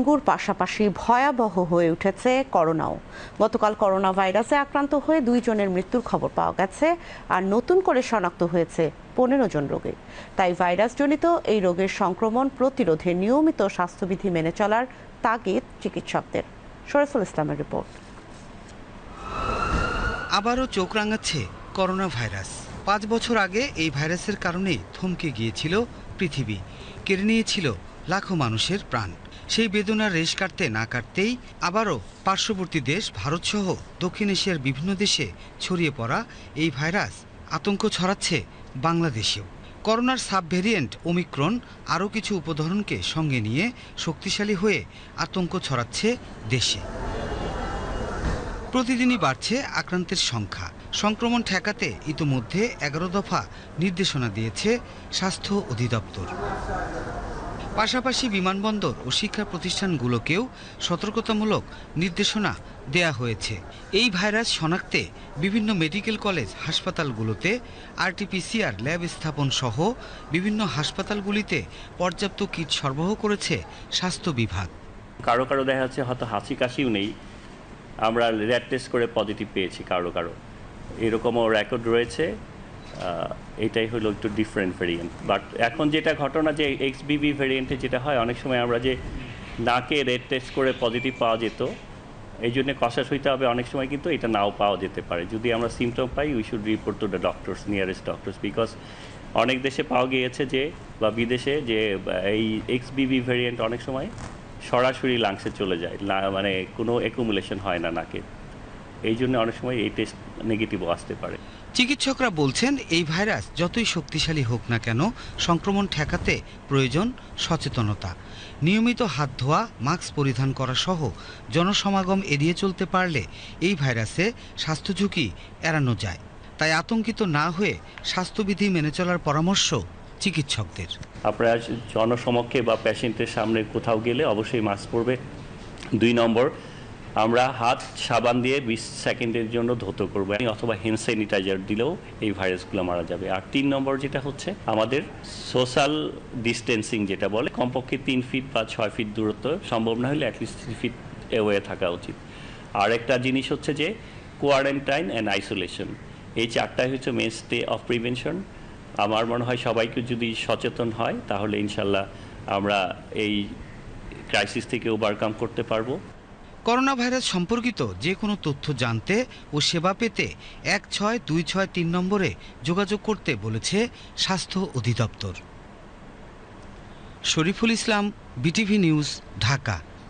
ডেঙ্গুর পাশাপাশি ভয়াবহ হয়ে উঠেছে করোনাও। গতকাল করোনা ভাইরাসে আক্রান্ত হয়ে দুইজনের মৃত্যুর খবর পাওয়া গেছে আর নতুন করে শনাক্ত হয়েছে পনেরো জন রোগী। তাই ভাইরাসজনিত এই রোগের সংক্রমণ প্রতিরোধে নিয়মিত স্বাস্থ্যবিধি মেনে চলার তাগিদ চিকিৎসকদের। শরীফুল ইসলামের রিপোর্ট। আবারও চোখ রাঙাচ্ছে করোনা ভাইরাস পাঁচ বছর আগে এই ভাইরাসের কারণে থমকে গিয়েছিল পৃথিবী, কেড়ে নিয়েছিল লাখো মানুষের প্রাণ। সেই বেদনার রেশ কাটতে না কাটতেই আবারও পার্শ্ববর্তী দেশ ভারতসহ দক্ষিণ এশিয়ার বিভিন্ন দেশে ছড়িয়ে পড়া এই ভাইরাস আতঙ্ক ছড়াচ্ছে বাংলাদেশেও। করোনার সাব ভেরিয়েন্ট ওমিক্রন আরও কিছু উপধরনকে সঙ্গে নিয়ে শক্তিশালী হয়ে আতঙ্ক ছড়াচ্ছে দেশে। প্রতিদিনই বাড়ছে আক্রান্তের সংখ্যা। সংক্রমণ ঠেকাতে ইতোমধ্যে এগারো দফা নির্দেশনা দিয়েছে স্বাস্থ্য অধিদপ্তর। পাশাপাশি বিমানবন্দর ও শিক্ষা প্রতিষ্ঠানগুলোকেও সতর্কতামূলক নির্দেশনা দেয়া হয়েছে। এই ভাইরাস শনাক্তে বিভিন্ন মেডিকেল কলেজ হাসপাতালগুলোতে আরটিপিসিআর ল্যাব স্থাপন সহ বিভিন্ন হাসপাতালগুলিতে পর্যাপ্ত কিট সরবরাহ করেছে স্বাস্থ্য বিভাগ। কারও কারও দেখা যাচ্ছে হয়তো হাসি কাশিও নেই। আমরা র্যাট টেস্ট করে পজিটিভ পেয়েছি কারও কারও। এরকমও রেকর্ড রয়েছে। এটাই হলো একটু ডিফারেন্ট ভেরিয়েন্ট বাট এখন যেটা ঘটনা যে এক্স বিবি ভেরিয়েন্টে যেটা হয়, অনেক সময় আমরা যে নাকে রেড টেস্ট করে পজিটিভ পাওয়া যেত, এই জন্য কষাস হইতে হবে অনেক সময়, কিন্তু এটা নাও পাওয়া যেতে পারে। যদি আমরা symptom pi we should report to the doctors nearest doctors because অনেক দেশে পাওয়া গিয়েছে যে, বা বিদেশে যে এই এক্স বিবি ভেরিয়েন্ট অনেক সময় সরাসরি লাংসে চলে যায়। না- মানে কোনো অ্যাকুমুলেশন হয় না নাকে। এই জন্য অনেক সময় এই টেস্ট নেগেটিভও আসতে পারে। চিকিৎসকরা বলছেন, এই ভাইরাস যতই শক্তিশালী হোক না কেন, সংক্রমণ ঠেকাতে প্রয়োজন সচেতনতা। নিয়মিত হাত ধোয়া, মাস্ক পরিধান করা সহ জনসমাগম এড়িয়ে চলতে পারলে এই ভাইরাসে স্বাস্থ্য ঝুঁকি এড়ানো যায়। তাই আতঙ্কিত না হয়ে স্বাস্থ্যবিধি মেনে চলার পরামর্শ চিকিৎসকদের। আপনারা জনসমক্ষে বা পেশেন্টের সামনে কোথাও গেলে অবশ্যই মাস্ক পরবে। দুই নম্বর আমরা হাত সাবান দিয়ে বিশ সেকেন্ডের জন্য ধৌত করব। অথবা হ্যান্ড স্যানিটাইজার দিলেও এই ভাইরাসগুলো মারা যাবে। আর তিন নম্বর যেটা হচ্ছে, আমাদের সোশ্যাল ডিস্টেন্সিং যেটা বলে, কমপক্ষে তিন ফিট বা ছয় ফিট দূরত্ব সম্ভব না হলে অ্যাটলিস্ট থ্রি ফিট এওয়ে থাকা উচিত। আর একটা জিনিস হচ্ছে যে কোয়ারেন্টাইন অ্যান্ড আইসোলেশন এই চারটাই হচ্ছে মেন স্টে অফ প্রিভেনশন আমার মনে হয় সবাইকে যদি সচেতন হয়, তাহলে ইনশাল্লাহ আমরা এই ক্রাইসিস থেকে ওভারকাম করতে পারব। করোনা ভাইরাস সম্পর্কিত যে কোনো তথ্য জানতে ও সেবা পেতে এক ছয় দুই ছয় তিন নম্বরে যোগাযোগ করতে বলেছে স্বাস্থ্য অধিদপ্তর। Shariful Islam, BTV news, Dhaka.